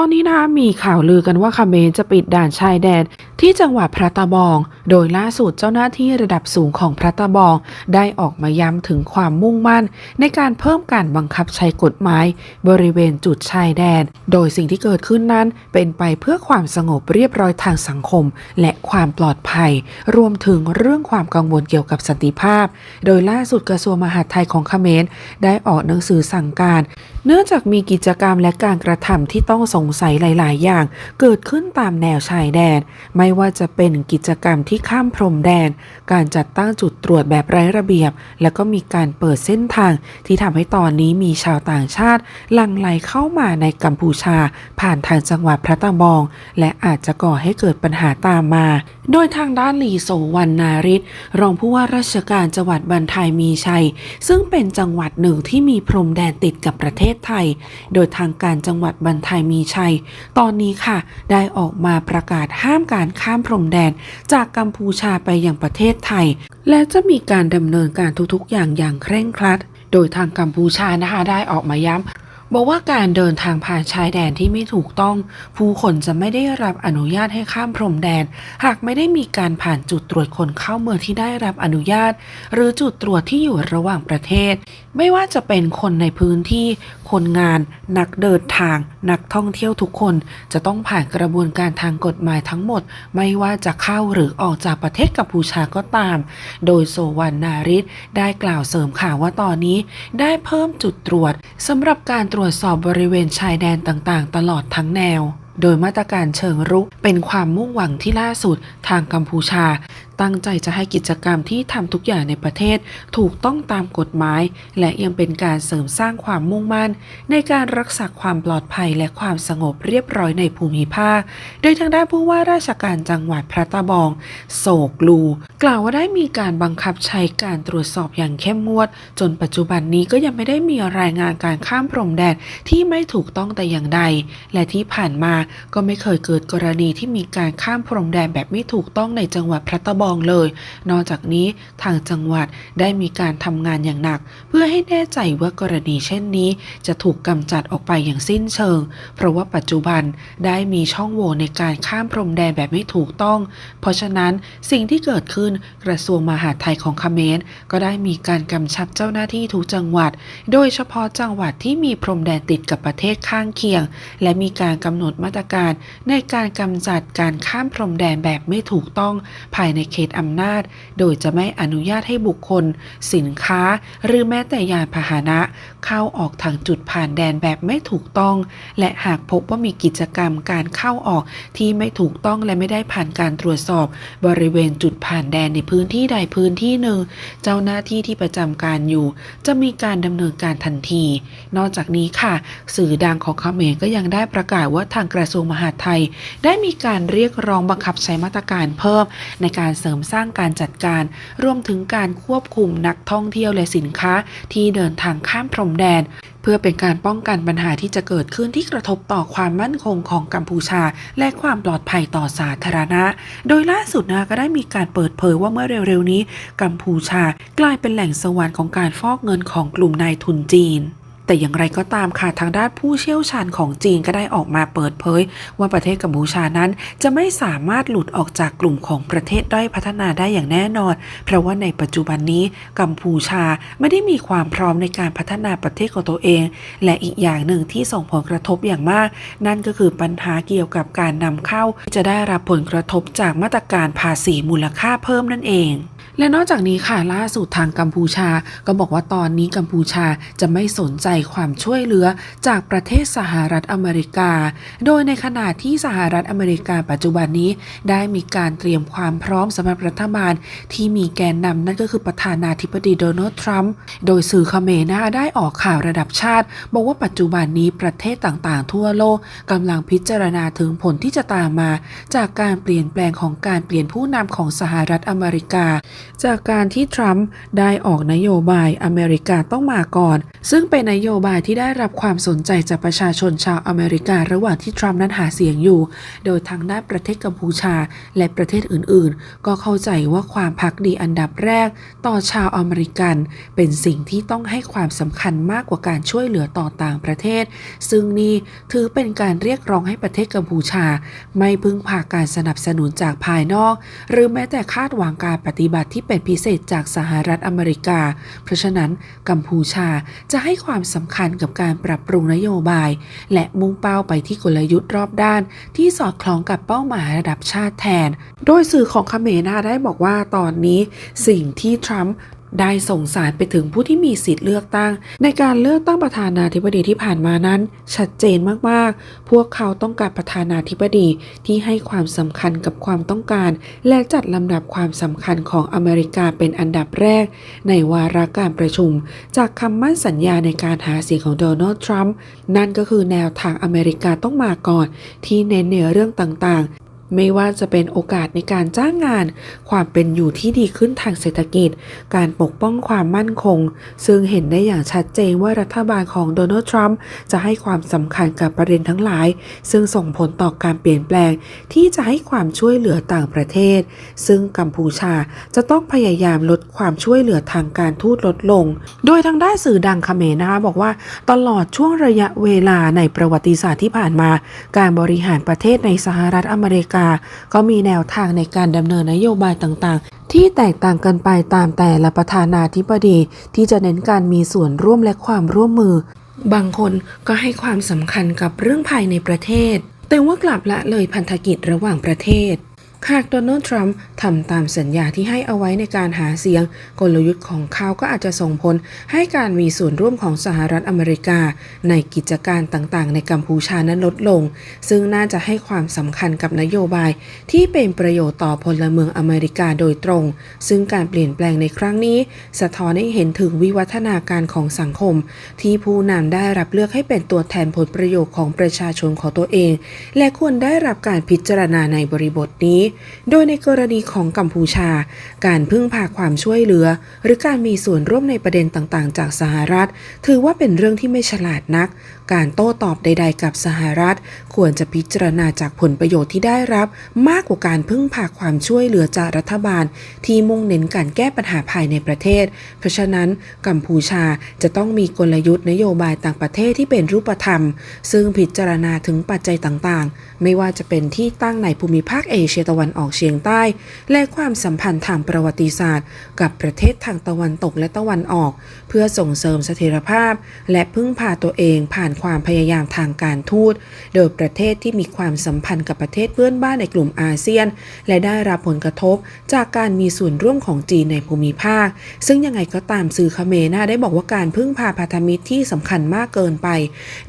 ตอนนี้นะคะมีข่าวลือกันว่าเมนจะปิดด่านชายแดน ที่จังหวัดพระตะบอง โดยล่าสุดเจ้าหน้าที่ระดับสูงของพระตะบอง ได้ออกมาย้ำถึงความมุ่งมั่น ในการเพิ่มการบังคับใช้กฎหมาย บริเวณจุดชายแดน โดยสิ่งที่เกิดขึ้นนั้น เป็นไปเพื่อความสงบเรียบร้อยทางสังคม และความปลอดภัย รวมถึงเรื่องความกังวลเกี่ยวกับสันติภาพ โดยล่าสุดกระทรวงมหาดไทยของเขมรได้ออกหนังสือสั่งการ เนื่องจากมีกิจกรรมและการกระทำที่ต้องสงสัยหลาย ๆ อย่าง เกิดขึ้นตามแนวชายแดนไม่ไม่ว่าจะเป็นกิจกรรมที่ข้ามพรมแดน การจัดตั้งจุดตรวจแบบไร้ระเบียบ แล้วก็มีการเปิดเส้นทาง ที่ทำให้ตอนนี้มีชาวต่างชาติหลั่งไหลเข้ามาในกัมพูชา ผ่านทางจังหวัดพระตะบอง และอาจจะก่อให้เกิดปัญหาตามมา โดยทางด้านหลีโซวันนาริศรองผู้ว่าราชการจังหวัดบันทายมีชัย ซึ่งเป็นจังหวัดหนึ่งที่มีพรมแดนติดกับประเทศไทย โดยทางการจังหวัดบันทายมีชัย ตอนนี้ค่ะ ได้ออกมาประกาศห้ามการข้ามพรมแดน จากกัมพูชาไปยังประเทศไทย และจะมีการดำเนินการทุกๆ อย่างอย่างเคร่งครัด โดยทางกัมพูชานะคะได้ออกมาย้ำบอกว่าการเดินทางผ่านชายแดนที่ไม่ถูกต้อง ผู้คนจะไม่ได้รับอนุญาตให้ข้ามพรมแดน หากไม่ได้มีการผ่านจุดตรวจคนเข้าเมืองที่ได้รับอนุญาต หรือจุดตรวจที่อยู่ระหว่างประเทศ ไม่ว่าจะเป็นคนในพื้นที่ คนงาน นักเดินทาง นักท่องเที่ยวทุกคน จะต้องผ่านกระบวนการทางกฎหมายทั้งหมด ไม่ว่าจะเข้าหรือออกจากประเทศกัมพูชาก็ตาม โดยโซวันนาริศได้กล่าวเสริมข่าวว่าตอนนี้ ได้เพิ่มจุดตรวจสำหรับการตรวจสอบบริเวณชายแดนต่างๆ ตลอดทั้งแนวโดยมาตรการเชิงรุกเป็นความมุ่งหวังที่ล่าสุดทางกัมพูชา ตั้งใจจะให้กิจกรรมที่ทำทุกอย่างในประเทศ ถูกต้องตามกฎหมาย และยังเป็นการเสริมสร้างความมุ่งมั่น ในการรักษาความปลอดภัยและความสงบเรียบร้อยในภูมิภาค โดยทางด้านผู้ว่าราชการจังหวัดพระตะบอง โศกลู กล่าวว่าได้มีการบังคับใช้การตรวจสอบอย่างเข้มงวด จนปัจจุบันนี้ก็ยังไม่ได้มีรายงานการข้ามพรมแดนที่ไม่ถูกต้องแต่อย่างใด และที่ผ่านมาก็ไม่เคยเกิดกรณีที่มีการข้ามพรมแดนแบบไม่ถูกต้องในจังหวัดพระตะบองเลย นอกจากนี้ทางจังหวัดได้มีการทำงานอย่างหนัก เพื่อให้แน่ใจว่ากรณีเช่นนี้ จะถูกกำจัดออกไปอย่างสิ้นเชิง เพราะว่าปัจจุบันได้มีช่องโหว่ในการข้ามพรมแดนแบบไม่ถูกต้อง เพราะฉะนั้นสิ่งที่เกิดขึ้นกระทรวงมหาดไทยของเขมรก็ได้มีการกำชับเจ้าหน้าที่ทุกจังหวัด โดยเฉพาะจังหวัดที่มีพรมแดนติดกับประเทศข้างเคียง และมีการกำหนดมาตรการในการกำจัดการข้ามพรมแดนแบบไม่ถูกต้องภายในเขขตอำนาจ โดยจะไม่อนุญาตให้บุคคล สินค้า หรือแม้แต่ยานพาหนะ เข้าออกทางจุดผ่านแดนแบบไม่ถูกต้อง และหากพบว่ามีกิจกรรมการเข้าออกที่ไม่ถูกต้องและไม่ได้ผ่านการตรวจสอบ บริเวณจุดผ่านแดนในพื้นที่ใดพื้นที่หนึ่ง เจ้าหน้าที่ที่ประจำการอยู่ จะมีการดำเนินการทันที นอกจากนี้ค่ะ สื่อดังของเขมรก็ยังได้ประกาศว่าทางกระทรวงมหาดไทย ได้มีการเรียกร้องบังคับใช้มาตรการเพิ่มในการเสริมสร้างการจัดการ รวมถึงการควบคุมนักท่องเที่ยวและสินค้าที่เดินทางข้ามพรมแดน เพื่อเป็นการป้องกันปัญหาที่จะเกิดขึ้นที่กระทบต่อความมั่นคงของกัมพูชา และความปลอดภัยต่อสาธารณะ โดยล่าสุดนะก็ได้มีการเปิดเผยว่าเมื่อเร็วๆนี้ กัมพูชากลายเป็นแหล่งสวรรค์ของการฟอกเงินของกลุ่มนายทุนจีน แต่อย่างไรก็ตามค่ะทางด้านผู้เชี่ยวชาญของจีนก็ได้ออกมาเปิดเผย ว่าประเทศกัมพูชานั้นจะไม่สามารถหลุดออกจากกลุ่มของประเทศด้อยพัฒนาได้อย่างแน่นอน เพราะว่าในปัจจุบันนี้กัมพูชาไม่ได้มีความพร้อมในการพัฒนาประเทศของตัวเอง และอีกอย่างหนึ่งที่ส่งผลกระทบอย่างมาก นั่นก็คือปัญหาเกี่ยวกับการนำเข้า จะได้รับผลกระทบจากมาตรการภาษีมูลค่าเพิ่มนั่นเองและนอกจากนี้ค่ะล่าสุดทางกัมพูชา ก็บอกว่าตอนนี้กัมพูชาจะไม่สนใจความช่วยเหลือจากประเทศสหรัฐอเมริกา โดยในขณะที่สหรัฐอเมริกาปัจจุบันนี้ได้มีการเตรียมความพร้อมสำหรับรัฐบาลที่มีแกนนำนั่นก็คือประธานาธิบดีโดนัลด์ทรัมป์ โดยสื่อเขมรนะได้ออกข่าวระดับชาติ บอกว่าปัจจุบันนี้ประเทศต่างๆ ทั่วโลกกำลังพิจารณาถึงผลที่จะตามมา จากการเปลี่ยนแปลงของการเปลี่ยนผู้นำของสหรัฐอเมริกา จากการที่ทรัมป์ได้ออกนโยบายอเมริกาต้องมาก่อน ซึ่งเป็นนโยโยบายที่ได้รับความสนใจจากประชาชนชาวอเมริการะหว่างที่ทรัมป์นั้นหาเสียงอยู่ โดยทางด้านประเทศกัมพูชาและประเทศอื่นๆ ก็เข้าใจว่าความพักดีอันดับแรก ต่อชาวอเมริกัน เป็นสิ่งที่ต้องให้ความสำคัญมากกว่าการช่วยเหลือต่อต่างประเทศ ซึ่งนี่ถือเป็นการเรียกร้องให้ประเทศกัมพูชา ไม่พึ่งพาการสนับสนุนจากภายนอก หรือแม้แต่คาดหวังการปฏิบัติที่เป็นพิเศษจากสหรัฐอเมริกา เพราะฉะนั้นกัมพูชาจะให้ความสำคัญกับการปรับปรุงนโยบาย และมุ่งเป้าไปที่กลยุทธ์รอบด้าน ที่สอดคล้องกับเป้าหมายระดับชาติแทน โดยสื่อของเขมรได้บอกว่าตอนนี้สิ่งที่ทรัมป์ ได้ส่งสารไปถึงผู้ที่มีสิทธิ์เลือกตั้ง ในการเลือกตั้งประธานาธิบดีที่ผ่านมานั้น ชัดเจนมากๆ พวกเขาต้องการประธานาธิบดีที่ให้ความสำคัญกับความต้องการ และจัดลำดับความสำคัญของอเมริกาเป็นอันดับแรก ในวาระการประชุม จากคำมั่นสัญญาในการหาเสียงของโดนัลด์ทรัมป์นั่นก็คือแนวทางอเมริกาต้องมาก่อน ที่เน้นในเรื่องต่างๆ ไม่ว่าจะเป็นโอกาสในการจ้างงาน ความเป็นอยู่ที่ดีขึ้นทางเศรษฐกิจ การปกป้องความมั่นคง ซึ่งเห็นได้อย่างชัดเจนว่ารัฐบาลของโดนัลด์ทรัมป์จะให้ความสำคัญกับประเด็นทั้งหลาย ซึ่งส่งผลต่อการเปลี่ยนแปลง ที่จะให้ความช่วยเหลือต่างประเทศ ซึ่งกัมพูชาจะต้องพยายามลดความช่วยเหลือทางการทูตลดลง โดยทางด้านสื่อดังคเมนะคะบอกว่าตลอดช่วงระยะเวลาในประวัติศาสตร์ที่ผ่านมา การบริหารประเทศในสหรัฐอเมริกาก็มีแนวทางในการดำเนินนโยบายต่างๆ ที่แตกต่างกันไปตามแต่ละประธานาธิบดี ที่จะเน้นการมีส่วนร่วมและความร่วมมือ บางคนก็ให้ความสำคัญกับเรื่องภายในประเทศ แต่ว่ากลับละเลยพันธกิจระหว่างประเทศ หากโดนัลด์ทรัมป์ทำตามสัญญาที่ให้เอาไว้ในการหาเสียง กลยุทธ์ของเขาก็อาจจะส่งผลให้การมีส่วนร่วมของสหรัฐอเมริกา ในกิจการต่างๆ ในกัมพูชานั้นลดลง ซึ่งน่าจะให้ความสำคัญกับนโยบายที่เป็นประโยชน์ต่อพลเมืองอเมริกาโดยตรง ซึ่งการเปลี่ยนแปลงในครั้งนี้ สะท้อนให้เห็นถึงวิวัฒนาการของสังคม ที่ผู้นำได้รับเลือกให้เป็นตัวแทนผลประโยชน์ของประชาชนของตัวเอง และควรได้รับการพิจารณาในบริบทนี้โดยในกรณีของกัมพูชา การพึ่งพาความช่วยเหลือ หรือการมีส่วนร่วมในประเด็นต่างๆ จากสหรัฐ ถือว่าเป็นเรื่องที่ไม่ฉลาดนัก การโต้ตอบใด ๆ กับสหรัฐ ควรจะพิจารณาจากผลประโยชน์ที่ได้รับ มากกว่าการพึ่งพาความช่วยเหลือจากรัฐบาล ที่มุ่งเน้นการแก้ปัญหาภายในประเทศ เพราะฉะนั้นกัมพูชาจะต้องมีกลยุทธ์นโยบายต่างประเทศที่เป็นรูปธรรม ซึ่งพิจารณาถึงปัจจัยต่างๆ ไม่ว่าจะเป็นที่ตั้งในภูมิภาคเอเชียตะวันวันออกเฉียงใต้ และความสัมพันธ์ทางประวัติศาสตร์ กับประเทศทางตะวันตกและตะวันออก เพื่อส่งเสริมเสถียรภาพ และพึ่งพาตัวเองผ่านความพยายามทางการทูต โดยประเทศที่มีความสัมพันธ์กับประเทศเพื่อนบ้านในกลุ่มอาเซียน และได้รับผลกระทบจากการมีส่วนร่วมของจีนในภูมิภาค ซึ่งยังไงก็ตามสื่อเขมรน่าได้บอกว่าการพึ่งพาพันธมิตรที่สำคัญมากเกินไป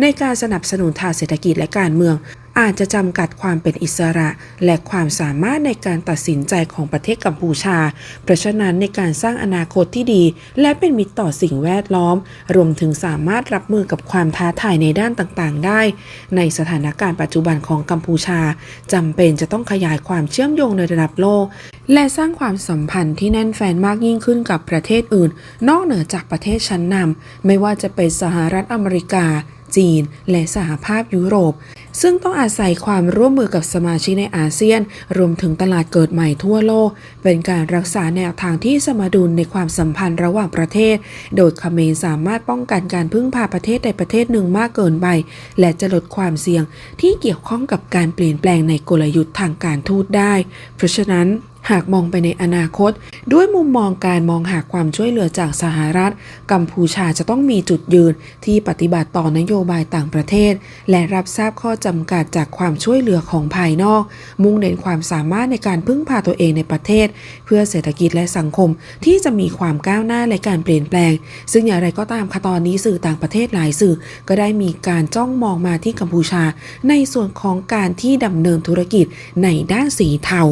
ในการสนับสนุนทางเศรษฐกิจและการเมือง อาจจะจำกัดความเป็นอิสระ และความสามารถในการตัดสินใจของประเทศกัมพูชา เพราะฉะนั้นในการสร้างอนาคตที่ดี และเป็นมิตรต่อสิ่งแวดล้อม รวมถึงสามารถรับมือกับความท้าทายในด้านต่างๆ ได้ ในสถานการณ์ปัจจุบันของกัมพูชาจำเป็นจะต้องขยายความเชื่อมโยงในระดับโลก และสร้างความสัมพันธ์ที่แน่นแฟนมากยิ่งขึ้นกับประเทศอื่น นอกเหนือจากประเทศชั้นนำไม่ว่าจะเป็นสหรัฐอเมริกาจีนและสหภาพยุโรป ซึ่งต้องอาศัยความร่วมมือกับสมาชิกในอาเซียน รวมถึงตลาดเกิดใหม่ทั่วโลก เป็นการรักษาแนวทางที่สมดุลในความสัมพันธ์ระหว่างประเทศ โดยเขมรสามารถป้องกันการพึ่งพาประเทศใดประเทศหนึ่งมากเกินไป และจะลดความเสี่ยงที่เกี่ยวข้องกับการเปลี่ยนแปลงในกลยุทธ์ทางการทูตได้ เพราะฉะนั้น หากมองไปในอนาคต ด้วยมุมมองการมองหาความช่วยเหลือจากสหรัฐ กัมพูชาจะต้องมีจุดยืนที่ปฏิบัติต่อนโยบายต่างประเทศ และรับทราบข้อจำกัดจากความช่วยเหลือของภายนอก มุ่งเน้นความสามารถในการพึ่งพาตัวเองในประเทศ เพื่อเศรษฐกิจและสังคมที่จะมีความก้าวหน้าและการเปลี่ยนแปลง ซึ่งอย่างไรก็ตามค่ะตอนนี้สื่อต่างประเทศหลายสื่อ ก็ได้มีการจ้องมองมาที่กัมพูชา ในส่วนของการที่ดำเนินธุรกิจในด้านสีเทา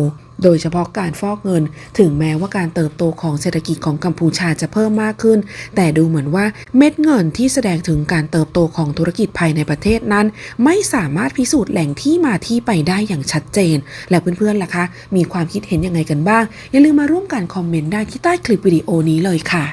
โดยเฉพาะการฟอกเงิน ถึงแม้ว่าการเติบโตของเศรษฐกิจของกัมพูชาจะเพิ่มมากขึ้น แต่ดูเหมือนว่าเม็ดเงินที่แสดงถึงการเติบโตของธุรกิจภายในประเทศนั้น ไม่สามารถพิสูจน์แหล่งที่มาที่ไปได้อย่างชัดเจน แล้วเพื่อนๆล่ะคะ มีความคิดเห็นยังไงกันบ้าง อย่าลืมมาร่วมกันคอมเมนต์ได้ที่ใต้คลิปวิดีโอนี้เลยค่ะ